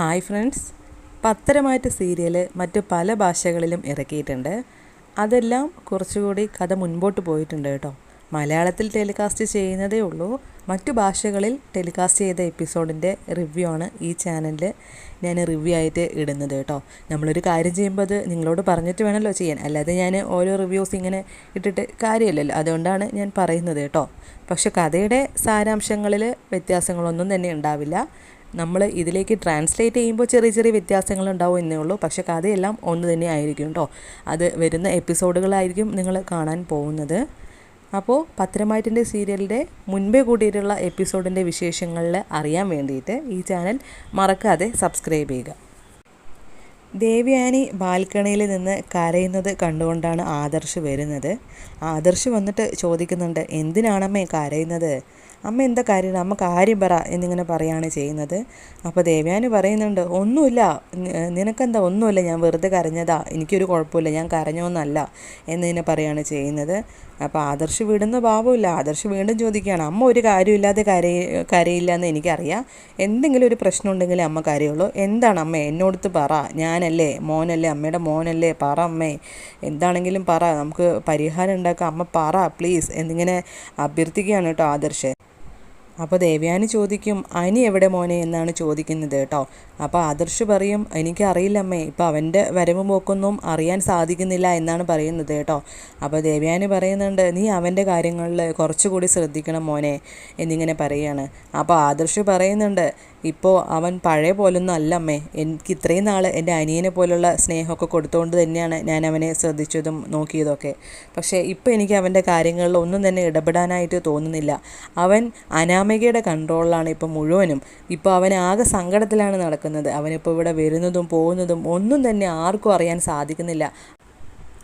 Hi friends. പത്തരമായിട്ട് serial മറ്റ് പല ഭാഷകളിലും ഇറക്കിയിട്ടുണ്ട്. അതെല്ലാം കുറച്ചുകൂടി കഥ മുൻപോട്ട് പോയിട്ടുണ്ട് കേട്ടോ. മലയാളത്തിൽ ടെലികാസ്റ്റ് ചെയ്യുന്നതേ ഉള്ളൂ. മറ്റു ഭാഷകളിൽ ടെലികാസ്റ്റ് ചെയ്ത എപ്പിസോഡിന്റെ റിവ്യൂ ആണ് ഈ ചാനലിൽ ഞാൻ റിവ്യൂ ആയിട്ട് ഇടുന്നത് കേട്ടോ. നമ്മളൊരു കാര്യം ചെയ്യുമ്പോൾ അത് നിങ്ങളോട് പറഞ്ഞിട്ട് വേണമല്ലോ ചെയ്യാൻ. അല്ലാതെ ഞാൻ ഓരോ റിവ്യൂസ് ഇങ്ങനെ ഇട്ടിട്ട് കാര്യമില്ലല്ലോ. അതുകൊണ്ടാണ് ഞാൻ പറയുന്നത് കേട്ടോ. പക്ഷെ കഥയുടെ സാരാംശങ്ങളിൽ വ്യത്യാസങ്ങളൊന്നും തന്നെ ഉണ്ടാവില്ല. നമ്മൾ ഇതിലേക്ക് ട്രാൻസ്ലേറ്റ് ചെയ്യുമ്പോൾ ചെറിയ ചെറിയ വ്യത്യാസങ്ങൾ ഉണ്ടാവും എന്നേ ഉള്ളൂ. പക്ഷേ കഥയെല്ലാം ഒന്ന് തന്നെ ആയിരിക്കും കേട്ടോ അത് വരുന്ന എപ്പിസോഡുകളായിരിക്കും നിങ്ങൾ കാണാൻ പോകുന്നത്. അപ്പോൾ പത്രമായിട്ടിന്റെ സീരിയലിന്റെ മുൻപേ കൂടിയിട്ടുള്ള എപ്പിസോഡിന്റെ വിശേഷങ്ങളിൽ അറിയാൻ വേണ്ടിയിട്ട് ഈ ചാനൽ മറക്കാതെ സബ്സ്ക്രൈബ് ചെയ്യുക. ദേവ്യാനി ബാൽക്കണിയിൽ നിന്ന് കരയുന്നത് കണ്ടുകൊണ്ടാണ് ആദർശ് വരുന്നത്. ആദർശ് വന്നിട്ട് ചോദിക്കുന്നുണ്ട് എന്തിനാണമ്മേ കരയുന്നത്? അമ്മ എന്താ കാര്യം? അമ്മ കാര്യം പറ എന്നിങ്ങനെ പറയാണ് ചെയ്യുന്നത്. അപ്പോൾ ദേവയാനി പറയുന്നുണ്ട് ഒന്നുമില്ല. നിനക്കെന്താ? ഒന്നുമില്ല. ഞാൻ വെറുതെ കരഞ്ഞതാ. എനിക്കൊരു കുഴപ്പമില്ല. ഞാൻ കരഞ്ഞോന്നല്ല. എന്നിങ്ങനെ പറയാണ് ചെയ്യുന്നത്. അപ്പോൾ ആദർശ് വിടുന്ന ഭാവമില്ല ആദർശ് വീണ്ടും ചോദിക്കുകയാണ് അമ്മ ഒരു കാര്യമില്ലാതെ കരയി കരയില്ല എന്ന് എനിക്കറിയാം. എന്തെങ്കിലും ഒരു പ്രശ്നം ഉണ്ടെങ്കിലേ അമ്മ കരയുള്ളൂ. എന്താണ് അമ്മ? എന്നോടത്ത് പറ. ഞാനല്ലേ? മോനല്ലേ? അമ്മയുടെ മോനല്ലേ? പറ അമ്മേ. എന്താണെങ്കിലും പറ. നമുക്ക് പരിഹാരം ഉണ്ടാക്കാം. അമ്മ പറ പ്ലീസ്. എന്നിങ്ങനെ അഭ്യർത്ഥിക്കുകയാണ് കേട്ടോ ആദർശ്. അപ്പോൾ ദേവ്യാനി ചോദിക്കും അനി എവിടെ മോനെ? എന്നാണ് ചോദിക്കുന്നത് കേട്ടോ. അപ്പോൾ ആദർശ് പറയും എനിക്കറിയില്ലമ്മേ ഇപ്പോൾ അവന്റെ വരവ് പോക്കൊന്നും അറിയാൻ സാധിക്കുന്നില്ല എന്നാണ് പറയുന്നത് കേട്ടോ. അപ്പോൾ ദേവ്യാനി പറയുന്നുണ്ട് നീ അവന്റെ കാര്യങ്ങളിൽ കുറച്ചുകൂടി ശ്രദ്ധിക്കണം മോനെ എന്നിങ്ങനെ പറയുകയാണ് അപ്പോൾ ആദർശ് പറയുന്നുണ്ട് ഇപ്പോൾ അവൻ പഴയ പോലൊന്നും അല്ലമ്മേ എനിക്ക് ഇത്രയും നാൾ എന്റെ അനിയനെ പോലുള്ള സ്നേഹമൊക്കെ കൊടുത്തുകൊണ്ട് തന്നെയാണ് ഞാൻ അവനെ ശ്രദ്ധിച്ചതും നോക്കിയതൊക്കെ. പക്ഷേ ഇപ്പോൾ എനിക്ക് അവന്റെ കാര്യങ്ങളിൽ ഒന്നും തന്നെ ഇടപെടാനായിട്ട് തോന്നുന്നില്ല. അവൻ അനാമികയുടെ കൺട്രോളിലാണ് ഇപ്പോൾ മുഴുവനും. ഇപ്പോൾ അവൻ ആകെ സങ്കടത്തിലാണ് നടക്കുന്നത്. അവനിപ്പോൾ ഇവിടെ വരുന്നതും പോകുന്നതും ഒന്നും തന്നെ ആർക്കും അറിയാൻ സാധിക്കുന്നില്ല.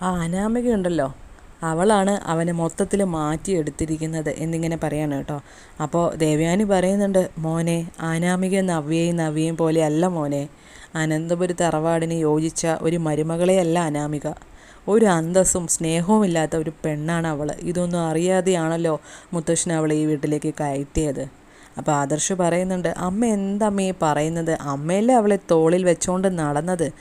ആ അനാമികയുണ്ടല്ലോ. അവളാണ് അവനെ മൊത്തത്തിൽ മാറ്റിയെടുത്തിരിക്കുന്നത് എന്നിങ്ങനെ പറയാണ് കേട്ടോ. അപ്പോൾ ദേവയാനി പറയുന്നുണ്ട് മോനെ ആനാമിക നവ്യയും നവ്യയും പോലെയല്ല മോനെ. അനന്തപുരി തറവാടിന് യോജിച്ച ഒരു മരുമകളെയല്ല അനാമിക. ഒരു അന്തസ്സും സ്നേഹവും ഇല്ലാത്ത ഒരു പെണ്ണാണ് അവൾ ഇതൊന്നും അറിയാതെയാണല്ലോ മുത്തശ്ശൻ അവളെ ഈ വീട്ടിലേക്ക് കയറ്റിയത്. അപ്പോൾ ആദർശ് പറയുന്നുണ്ട് അമ്മ എന്തമ്മയെ പറയുന്നത്? അമ്മയല്ലേ അവളെ തോളിൽ വെച്ചുകൊണ്ട് നടന്നത്?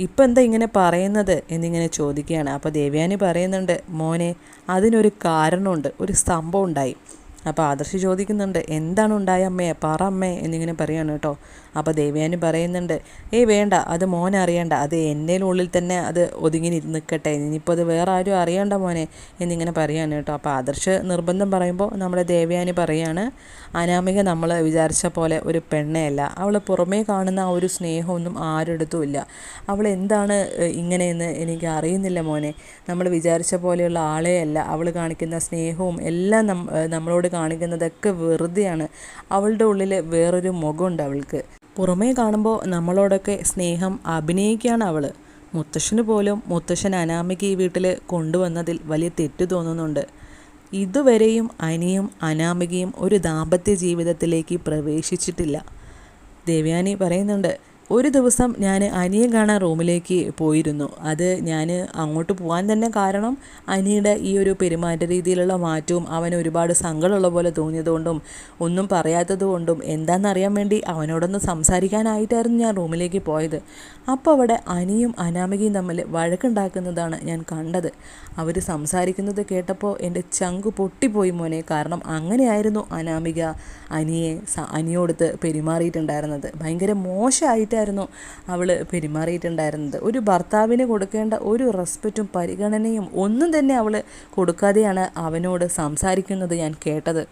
ഇപ്പം എന്താ ഇങ്ങനെ പറയുന്നത്? എന്നിങ്ങനെ ചോദിക്കുകയാണ്. അപ്പോൾ ദേവ്യാനി പറയുന്നുണ്ട് മോനെ അതിനൊരു കാരണമുണ്ട്. ഒരു സംഭവം ഉണ്ടായി. അപ്പോൾ ആദർശ് ചോദിക്കുന്നുണ്ട് എന്താണ് ഉണ്ടായ അമ്മയെ പറ അമ്മേ എന്നിങ്ങനെ പറയാണ് കേട്ടോ. അപ്പോൾ ദേവയാനി പറയുന്നുണ്ട് ഏയ് വേണ്ട അത് മോൻ അറിയണ്ട അത് എന്റെ ഉള്ളിൽ തന്നെ അത് ഒതുങ്ങി നിൽക്കട്ടെ ഇനിയിപ്പോൾ അത് വേറെ ആരും അറിയണ്ട മോനെ എന്നിങ്ങനെ പറയാണ് കേട്ടോ. അപ്പോൾ ആദർശ് നിർബന്ധം പറയുമ്പോൾ നമ്മുടെ ദേവയാനി പറയാണ് അനാമിക നമ്മൾ വിചാരിച്ച പോലെ ഒരു പെണ്ണയല്ല. അവൾ പുറമേ കാണുന്ന ആ ഒരു സ്നേഹമൊന്നും ആരെടുത്തും ഇല്ല. അവൾ എന്താണ് ഇങ്ങനെയെന്ന് എനിക്ക് അറിയുന്നില്ല മോനെ. നമ്മൾ വിചാരിച്ച പോലെയുള്ള ആളെയല്ല. അവൾ കാണിക്കുന്ന സ്നേഹവും എല്ലാം നമ്മളോട് കാണിക്കുന്നതൊക്കെ വെറുതെയാണ്. അവളുടെ ഉള്ളിൽ വേറൊരു മുഖമുണ്ട് അവൾക്ക്. പുറമേ കാണുമ്പോൾ നമ്മളോടൊക്കെ സ്നേഹം അഭിനയിക്കുകയാണ് അവൾ മുത്തശ്ശന് പോലും മുത്തശ്ശൻ അനാമയ്ക്ക് ഈ വീട്ടിൽ കൊണ്ടുവന്നതിൽ വലിയ തെറ്റ് തോന്നുന്നുണ്ട്. ഇതുവരെയും അനിയും അനാമികയും ഒരു ദാമ്പത്യ ജീവിതത്തിലേക്ക് പ്രവേശിച്ചിട്ടില്ല. ദേവ്യാനി പറയുന്നുണ്ട് ഒരു ദിവസം ഞാൻ അനിയെ കാണാൻ റൂമിലേക്ക് പോയിരുന്നു. അത് ഞാൻ അങ്ങോട്ട് പോകാൻ തന്നെ കാരണം അനിയുടെ ഈ ഒരു പെരുമാറ്റ രീതിയിലുള്ള മാറ്റവും അവന് ഒരുപാട് സങ്കടമുള്ള പോലെ തോന്നിയതുകൊണ്ടും ഒന്നും പറയാത്തത് കൊണ്ടും എന്താണെന്നറിയാൻ വേണ്ടി അവനോടൊന്ന് സംസാരിക്കാനായിട്ടായിരുന്നു ഞാൻ റൂമിലേക്ക് പോയത്. അപ്പോൾ അവിടെ അനിയും അനാമികയും തമ്മിൽ വഴക്കുണ്ടാക്കുന്നതാണ് ഞാൻ കണ്ടത്. അവർ സംസാരിക്കുന്നത് കേട്ടപ്പോൾ എന്റെ ചങ്ക് പൊട്ടിപ്പോയി മോനെ. കാരണം അങ്ങനെയായിരുന്നു അനാമിക അനിയെ അനിയോടുത്ത് പെരുമാറിയിട്ടുണ്ടായിരുന്നത്. ഭയങ്കര മോശമായിട്ട് ആയിട്ടായിരുന്നു അവൾ പെരുമാറിയിട്ടുണ്ടായിരുന്നത്. ഒരു ഭർത്താവിന് കൊടുക്കേണ്ട ഒരു റെസ്പെക്റ്റും പരിഗണനയും ഒന്നും തന്നെ അവൾ കൊടുക്കാതെയാണ് അവനോട് സംസാരിക്കുന്നത് ഞാൻ കേട്ടത്.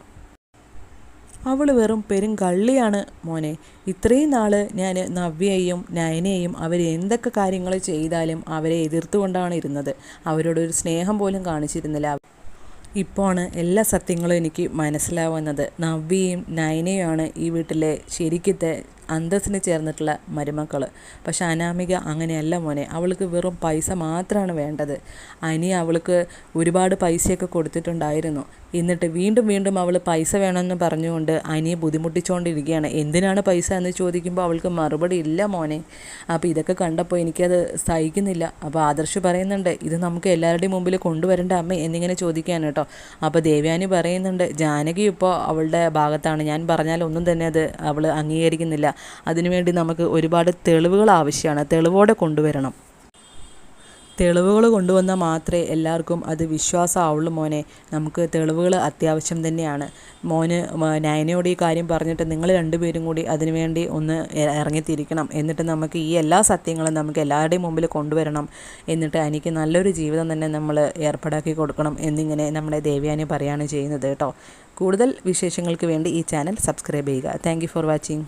അവൾ വെറും പെരും കള്ളിയാണ് മോനെ. ഇത്രയും നാൾ ഞാൻ നവ്യയെയും നയനയെയും അവർ എന്തൊക്കെ കാര്യങ്ങൾ ചെയ്താലും അവരെ എതിർത്തുകൊണ്ടാണ് ഇരുന്നത്. അവരോടൊരു സ്നേഹം പോലും കാണിച്ചിരുന്നില്ല. ഇപ്പോഴാണ് എല്ലാ സത്യങ്ങളും എനിക്ക് മനസ്സിലാവുന്നത്. നവ്യയും നയനയുമാണ് ഈ വീട്ടിലെ ശരിക്കത്തെ അന്തസ്സിന് ചേർന്നിട്ടുള്ള മരുമക്കൾ പക്ഷെ അനാമിക അങ്ങനെയല്ല മോനെ. അവൾക്ക് വെറും പൈസ മാത്രമാണ് വേണ്ടത്. അനി അവൾക്ക് ഒരുപാട് പൈസയൊക്കെ കൊടുത്തിട്ടുണ്ടായിരുന്നു. എന്നിട്ട് വീണ്ടും വീണ്ടും അവൾ പൈസ വേണമെന്ന് പറഞ്ഞുകൊണ്ട് അനിയെ ബുദ്ധിമുട്ടിച്ചുകൊണ്ടിരിക്കുകയാണ് എന്തിനാണ് പൈസ എന്ന് ചോദിക്കുമ്പോൾ അവൾക്ക് മറുപടി ഇല്ല മോനെ. അപ്പോൾ ഇതൊക്കെ കണ്ടപ്പോൾ എനിക്കത് സഹിക്കുന്നില്ല. അപ്പോൾ ആദർശ് പറയുന്നുണ്ട് ഇത് നമുക്ക് എല്ലാവരുടെയും മുമ്പിൽ കൊണ്ടുവരേണ്ട അമ്മ എന്നിങ്ങനെ ചോദിക്കുകയാണ് കേട്ടോ. അപ്പോൾ ദേവ്യാനി പറയുന്നുണ്ട് ജാനകി ഇപ്പോൾ അവളുടെ ഭാഗത്താണ്. ഞാൻ പറഞ്ഞാൽ ഒന്നും തന്നെ അത് അവൾ അംഗീകരിക്കുന്നില്ല. അതിനുവേണ്ടി നമുക്ക് ഒരുപാട് തെളിവുകൾ ആവശ്യമാണ്. തെളിവോടെ കൊണ്ടുവരണം. തെളിവുകൾ കൊണ്ടുവന്നാൽ മാത്രമേ എല്ലാവർക്കും അത് വിശ്വാസമാവുള്ളൂ മോനെ. നമുക്ക് തെളിവുകൾ അത്യാവശ്യം തന്നെയാണ്. മോന് നയനയോട് ഈ കാര്യം പറഞ്ഞിട്ട് നിങ്ങൾ രണ്ടുപേരും കൂടി അതിനുവേണ്ടി ഒന്ന് ഇറങ്ങിത്തിരിക്കണം. എന്നിട്ട് നമുക്ക് ഈ എല്ലാ സത്യങ്ങളും നമുക്ക് എല്ലാവരുടെയും മുമ്പിൽ കൊണ്ടുവരണം. എന്നിട്ട് എനിക്ക് നല്ലൊരു ജീവിതം തന്നെ നമ്മൾ ഏർപ്പാടാക്കി കൊടുക്കണം എന്നിങ്ങനെ നമ്മുടെ ദേവ്യാനി പറയുകയാണ് ചെയ്യുന്നത് കേട്ടോ. കൂടുതൽ വിശേഷങ്ങൾക്ക് വേണ്ടി ഈ ചാനൽ സബ്സ്ക്രൈബ് ചെയ്യുക. Thank for watching